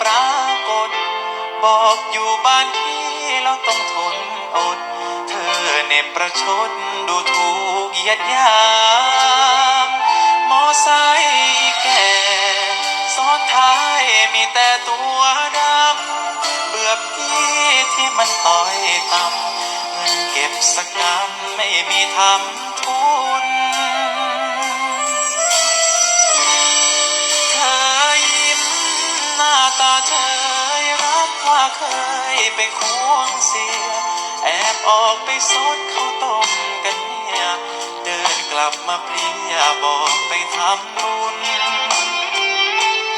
ปรากฏ บอกอยู่บ้านพี่แล้วต้องทนอด เธอเน็บประชดดูถูกเยียดยามมอไซค์แก่ซ้อนท้ายมีแต่ตัวดำ เบื่อพี่ที่มันต่อยต่ำเงินเก็บสักกำไม่มีทำทุน ไปควงเสีย แอบออกไปซดข้าวต้มกันเนี่ย เดินกลับมาเพลียบอกไปทำบุญ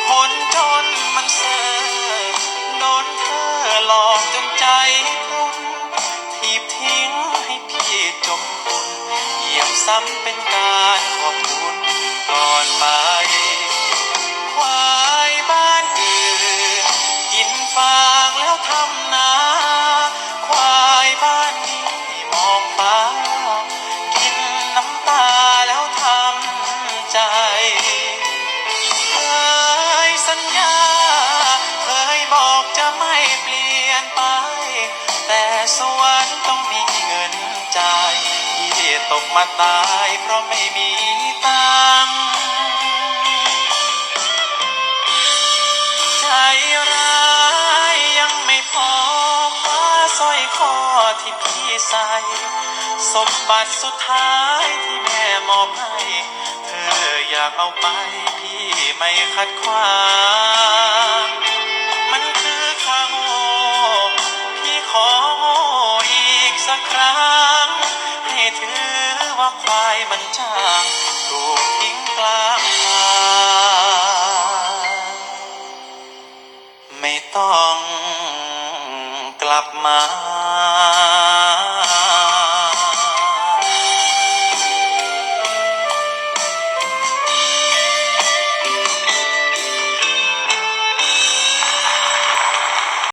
คนจนมันเซ่อโดนเธอหลอกจนใจพรุนทีบทิ้งให้พี่จมคุณเหยียบซ้ำเป็นการ แต่สวรรค์ต้องมีเงินจ่ายที่ตกมาตายเพราะไม่มีตังค์ใจร้ายยังไม่พอคว้าสร้อยคอที่พี่ใส่สมบัติสุดท้ายที่แม่มอบให้เธออยากเอาไปพี่ไม่ขัดขวาง ว่าควายมันจางถูกทิ้งกลางทางไม่ต้องกลับมา